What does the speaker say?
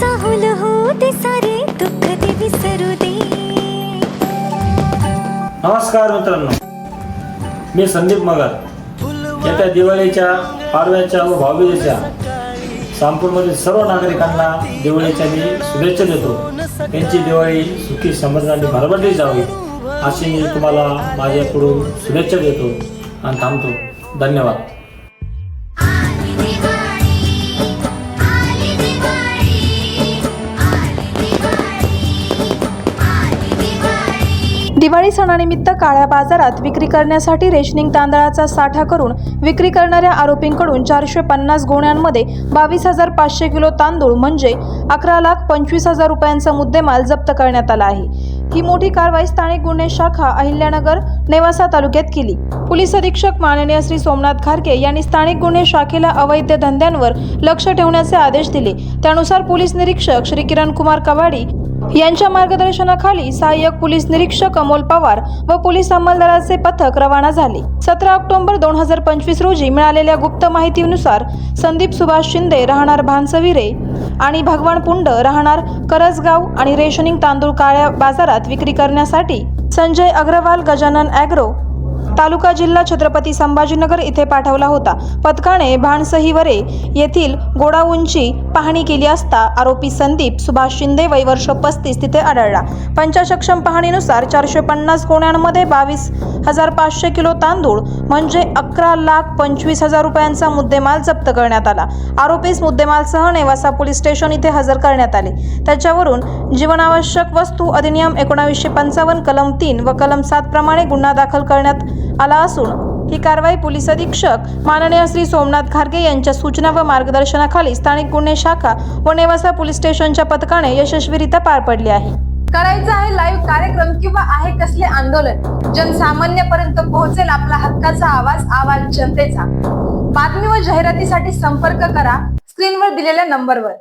चाहूल हो सारे दुःख ते विसरू दे. नमस्कार मित्रांनो. मी संदीप मगर. येत्या दिवाळीच्या पारव्याच्या व भाऊबीजेच्या सामपूरमधील सर्व नागरिकांना दिवाळीच्या मी शुभेच्छा देतो. त्यांची दिवाळी सुखी समजणारी भरभरली जावी अशी मी तुम्हाला माझ्याकडून शुभेच्छा देतो आणि थांबतो. धन्यवाद. दिवाळी सणानिमित्त काळ्या बाजारात विक्री करण्यासाठी रेशनिंग तांदळाचा साठा करून विक्री करणाऱ्या आरोपींकडून चारशे पन्नास गोण्यांमध्ये बावीस हजार पाचशे किलो तांदूळ म्हणजे अकरा लाख पंचवीस हजार रुपयांचा मुद्देमाल जप्त करण्यात आला आहे. ही मोठी कारवाई स्थानिक गुन्हे शाखा अहिल्यानगर नेवासा तालुक्यात केली. पोलीस अधीक्षक माननीय श्री सोमनाथ खारके यांनी स्थानिक गुन्हे शाखेला अवैध धंद्यांवर लक्ष ठेवण्याचे आदेश दिले. त्यानुसार पोलीस निरीक्षक श्री किरण कुमार कवाडी यांच्या मार्गदर्शनाखाली सहाय्यक पोलीस निरीक्षक अमोल पवार व पोलीस अंमलदाराचे पथक रवाना झाले. सतरा ऑक्टोबर दोन हजार पंचवीस रोजी मिळालेल्या गुप्त माहितीनुसार संदीप सुभाष शिंदे राहणार भानसविरे आणि भगवान पुंड राहणार करसगाव आणि रेशनिंग तांदूळ काळ्या बाजारात विक्री करण्यासाठी संजय अग्रवाल गजानन ॲग्रो तालुका जिल्हा छत्रपती संभाजीनगर इथे पाठवला होता. पथकाने भाणसहीवरे येथील गोडाऊंची पाहणी केली असता आरोपी संदीप सुभाष शिंदे वय वर्ष पस्तीस तिथे आढळला. पंचाशक्षम पाहणीनुसार चारशे पन्नास गोण्यांमध्ये बावीस हजार पाचशे किलो तांदूळ म्हणजे अकरा लाख पंचवीस हजार रुपयांचा मुद्देमाल जप्त करण्यात आला. आरोपीस मुद्देमालसह नेवासा पोलीस स्टेशन इथे हजर करण्यात आले. त्याच्यावरून जीवनावश्यक वस्तू अधिनियम एकोणावीसशे पंचावन्न कलम तीन व कलम सात प्रमाणे गुन्हा दाखल करण्यात आला असून ही कारवाई पोलीस अधीक्षक माननीय श्री सोमनाथ खारगे यांच्या सूचना व मार्गदर्शनाखाली स्थानिक गुन्हे शाखा व नेवासा पोलीस स्टेशनच्या पथकाने यशस्वीरित्या पार पडली आहे. करायचं आहे लाईव्ह कार्यक्रम किंवा आहे कसले आंदोलन? जनसामान्यपर्यंत पोहोचेल आपला हक्काचा आवाज आवाज जनतेचा. बातमी व जाहिरातीसाठी संपर्क करा स्क्रीनवर दिलेल्या नंबरवर.